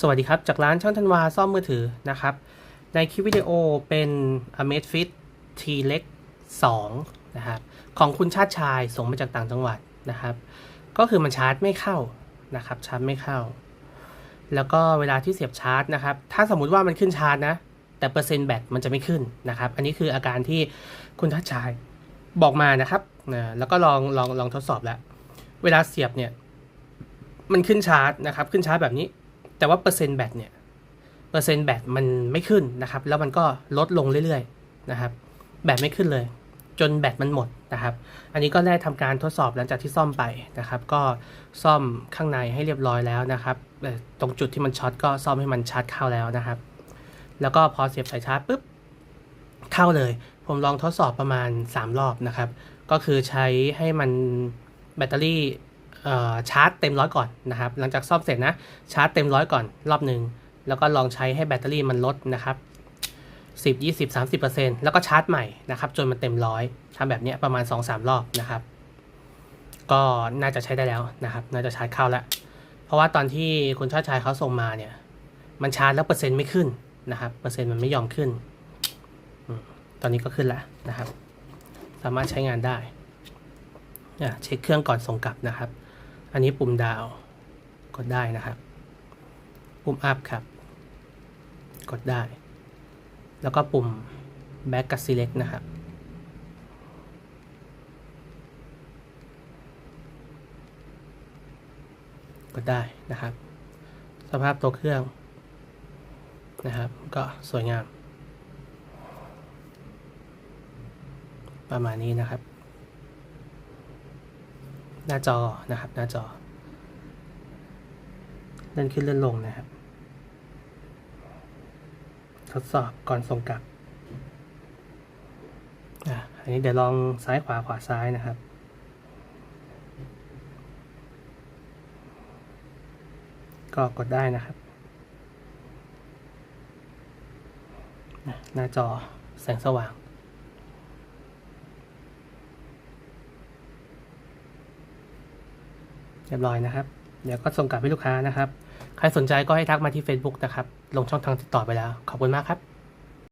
สวัสดีครับ จากร้านช่างธันวาซ่อมมือถือนะครับ ในคลิปวิดีโอเป็น Amazfit T เล็ก2นะครับของคุณชาติชายส่งมาจากต่างจังหวัดนะครับ ก็คือมันชาร์จไม่เข้านะครับชาร์จไม่เข้า แล้วก็เวลาที่เสียบชาร์จนะครับ ถ้าสมมุติว่ามันขึ้นชาร์จนะ แต่เปอร์เซ็นต์แบตมันจะไม่ขึ้นนะครับ อันนี้คืออาการที่คุณชาติชายบอกมานะครับนะแล้วก็ลองลองลองทดสอบแล้ว เวลาเสียบเนี่ยมันขึ้นชาร์จนะครับ ขึ้นชาร์จแบบนี้ แต่ว่าเปอร์เซ็นต์แบตเนี่ย เปอร์เซ็นต์แบตมันไม่ขึ้นนะครับ แล้วมันก็ลดลงเรื่อยๆนะครับ แบตไม่ขึ้นเลย จนแบตมันหมดนะครับ อันนี้ก็ได้ทำการทดสอบหลังจากที่ซ่อมไปนะครับ ก็ซ่อมข้างในให้เรียบร้อยแล้วนะครับเอ่ตรงจุดที่มันช็อตก็ซ่อมให้มันชาร์จเข้าแล้วนะครับ แล้วก็พอเสียบสายชาร์จปุ๊บเข้าเลย ผมลองทดสอบประมาณ 3 รอบนะครับ ก็คือใช้ให้มันแบตเตอรี่ ชาร์จเต็มร้อยก่อนนะครับ หลังจากซ่อมเสร็จนะชาร์จเต็มร้อยก่อนรอบหนึ่งแล้วก็ลองใช้ให้แบตเตอรี่มันลดนะครับ10 20 30เปอร์เซ็นต์แล้วก็ชาร์จใหม่นะครับ จนมันเต็มร้อยทำแบบนี้ประมาณ 2-3 รอบนะครับ ก็น่าจะใช้ได้แล้วนะครับ น่าจะชาร์จเข้าแล้ว เพราะว่าตอนที่คุณชาติชายเขาส่งมาเนี่ย มันชาร์จแล้วเปอร์เซ็นต์ไม่ขึ้นนะครับ เปอร์เซ็นต์มันไม่ยอมขึ้น ตอนนี้ก็ขึ้นแล้วนะครับ สามารถใช้งานได้อะเช็คเครื่องก่อนส่งกลับนะครับ อันนี้ปุ่มดาวกดได้นะครับ ปุ่มอัพครับ กดได้ แล้วก็ปุ่ม back กับ select นะครับ กดได้นะครับ สภาพตัวเครื่องนะครับ ก็สวยงาม ประมาณนี้นะครับ หน้าจอนะครับ หน้าจอเลื่อนขึ้นเลื่อนลงนะครับ ทดสอบก่อนส่งกลับอะอันนี้เดี๋ยวลองซ้ายขวาขวาซ้ายนะครับก็กดได้นะครับ หน้าจอแสงสว่าง เรียบร้อยนะครับ เดี๋ยวก็ส่งกลับให้ลูกค้านะครับ ใครสนใจก็ให้ทักมาที่ Facebook นะครับ ลงช่องทางติดต่อไปแล้ว ขอบคุณมากครับ